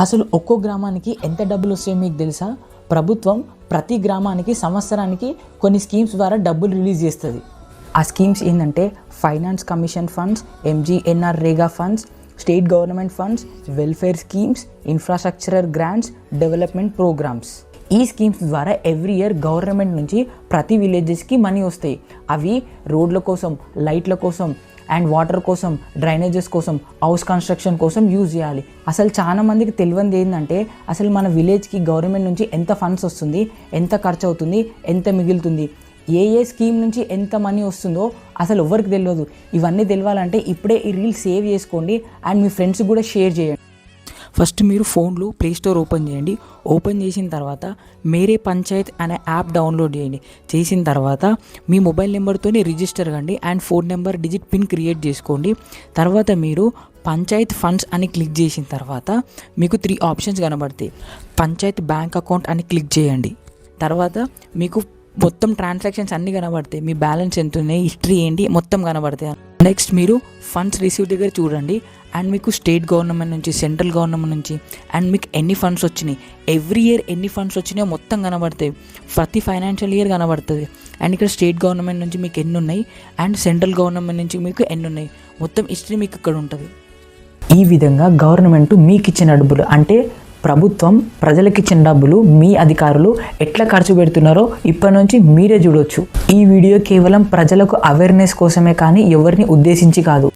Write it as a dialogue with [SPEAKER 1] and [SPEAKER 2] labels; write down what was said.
[SPEAKER 1] అసలు ఒక్కో గ్రామానికి ఎంత డబ్బులు వస్తాయో మీకు తెలుసా? ప్రభుత్వం ప్రతి గ్రామానికి సంవత్సరానికి కొన్ని స్కీమ్స్ ద్వారా డబ్బులు రిలీజ్ చేస్తుంది. ఆ స్కీమ్స్ ఏంటంటే finance commission funds MGNREGA funds state government funds welfare schemes infrastructural grants development programmes. ఈ స్కీమ్స్ ద్వారా ఎవ్రీ ఇయర్ గవర్నమెంట్ నుంచి ప్రతి విలేజెస్కి మనీ వస్తాయి. అవి రోడ్ల కోసం లైట్ల కోసం అండ్ వాటర్ కోసం డ్రైనేజెస్ కోసం హౌస్ కన్స్ట్రక్షన్ కోసం యూజ్ చేయాలి. అసలు చాలా మందికి తెలియంది ఏంటంటే అసలు మన విలేజ్కి గవర్నమెంట్ నుంచి ఎంత ఫండ్స్ వస్తుంది ఎంత ఖర్చు అవుతుంది ఎంత మిగులుతుంది ఏ ఏ స్కీమ్ నుంచి ఎంత మనీ వస్తుందో అసలు ఎవరికి తెలియదు. ఇవన్నీ తెలియాలంటే ఇప్పుడే ఈ రీల్ సేవ్ చేసుకోండి అండ్ మీ ఫ్రెండ్స్ కూడా షేర్ చేయండి. ఫస్ట్ మీరు ఫోన్లో ప్లే స్టోర్ ఓపెన్ చేయండి. ఓపెన్ చేసిన తర్వాత మేరే పంచాయత్ అనే యాప్ డౌన్లోడ్ చేయండి. చేసిన తర్వాత మీ మొబైల్ నెంబర్తోనే రిజిస్టర్ కండి and phone number digit pin create చేసుకోండి. తర్వాత మీరు పంచాయత్ ఫండ్స్ అని క్లిక్ చేసిన తర్వాత మీకు త్రీ ఆప్షన్స్ కనబడతాయి. పంచాయత్ బ్యాంక్ అకౌంట్ అని క్లిక్ చేయండి. తర్వాత మీకు మొత్తం ట్రాన్సాక్షన్స్ అన్నీ కనబడతాయి. మీ బ్యాలెన్స్ ఎంత ఉన్నాయి? హిస్టరీ ఏంటి? మొత్తం కనబడతాయి. నెక్స్ట్ మీరు ఫండ్స్ రిసీవ్ దగ్గర చూడండి. అండ్ మీకు స్టేట్ గవర్నమెంట్ నుంచి సెంట్రల్ గవర్నమెంట్ నుంచి అండ్ మీకు ఎన్ని ఫండ్స్ వచ్చినాయి? ఎవ్రీ ఇయర్ ఎన్ని ఫండ్స్ వచ్చినాయో మొత్తం కనబడతాయి. ప్రతి ఫైనాన్షియల్ ఇయర్ కనబడుతుంది అండ్ ఇక్కడ స్టేట్ గవర్నమెంట్ నుంచి మీకు ఎన్ని ఉన్నాయి? అండ్ సెంట్రల్ గవర్నమెంట్ నుంచి మీకు ఎన్ని ఉన్నాయి? మొత్తం హిస్టరీ మీకు ఇక్కడ ఉంటుంది. ఈ విధంగా గవర్నమెంట్ మీకు ఇచ్చిన డబ్బులు అంటే ప్రభుత్వం ప్రజలకి ఇచ్చిన డబ్బులు మీ అధికారులు ఎట్లా ఖర్చు పెడుతున్నారో ఇప్పటి నుంచి మీరే చూడొచ్చు. ఈ వీడియో కేవలం ప్రజలకు అవేర్నెస్ కోసమే కానీ ఎవరిని ఉద్దేశించి కాదు.